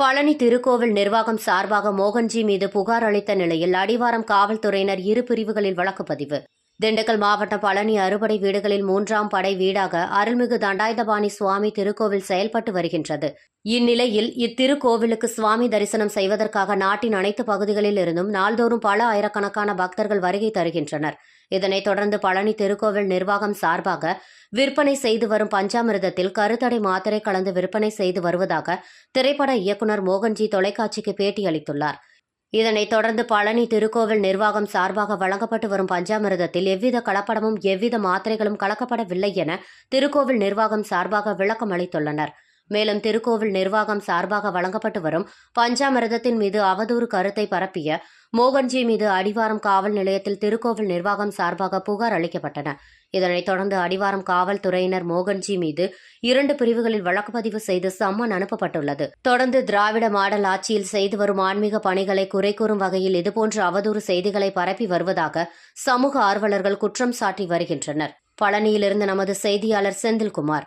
பழனி திருக்கோவில் நிர்வாகம் சார்பாக மோகன்ஜி மீது புகார் அளித்த நிலையில் அடிவாரம் காவல்துறையினர் இரு பிரிவுகளில் வழக்கு பதிவு. திண்டுக்கல் மாவட்டம் பழனி அறுபடை வீடுகளில் மூன்றாம் படை வீடாக அருள்மிகு தண்டாயுதபாணி சுவாமி திருக்கோவில் செயல்பட்டு வருகின்றது. இந்நிலையில் இத்திருக்கோவிலுக்கு சுவாமி தரிசனம் செய்வதற்காக நாட்டின் அனைத்து பகுதிகளில் இருந்தும் நாள்தோறும் பல ஆயிரக்கணக்கான பக்தர்கள் வருகை தருகின்றனர். இதனைத் தொடர்ந்து பழனி திருக்கோவில் நிர்வாகம் சார்பாக விற்பனை செய்து வரும் பஞ்சாமிர்தத்தில் கருத்தடை மாத்திரை கலந்து விற்பனை செய்து வருவதாக திரைப்பட இயக்குனர் மோகன்ஜி தொலைக்காட்சிக்கு பேட்டியளித்துள்ளார். இதனைத் தொடர்ந்து பழனி திருக்கோவில் நிர்வாகம் சார்பாக வழங்கப்பட்டு வரும் பஞ்சாமிரதத்தில் எவ்வித கலப்படமும் எவ்வித மாத்திரைகளும் கலக்கப்படவில்லை என திருக்கோவில் நிர்வாகம் சார்பாக விளக்கம் அளித்துள்ளனர். மேலும் திருக்கோவில் நிர்வாகம் சார்பாக வழங்கப்பட்டு வரும் பஞ்சாமிரதத்தின் மீது அவதூறு கருத்தை பரப்பிய மோகன்ஜி மீது அடிவாரம் காவல் நிலையத்தில் திருக்கோவில் நிர்வாகம் சார்பாக புகார் அளிக்கப்பட்டன. இதனைத் தொடர்ந்து அடிவாரம் காவல்துறையினர் மோகன்ஜி மீது இரண்டு பிரிவுகளில் வழக்கு பதிவு செய்து சம்மன் அனுப்பப்பட்டுள்ளது. தொடர்ந்து திராவிட மாடல் ஆட்சியில் செய்து வரும் ஆன்மீக பணிகளை குறை கூறும் வகையில் இதுபோன்ற அவதூறு செய்திகளை பரப்பி வருவதாக சமூக ஆர்வலர்கள் குற்றம் சாட்டி வருகின்றனர். பழனியிலிருந்து நமது செய்தியாளர் செந்தில்குமார்.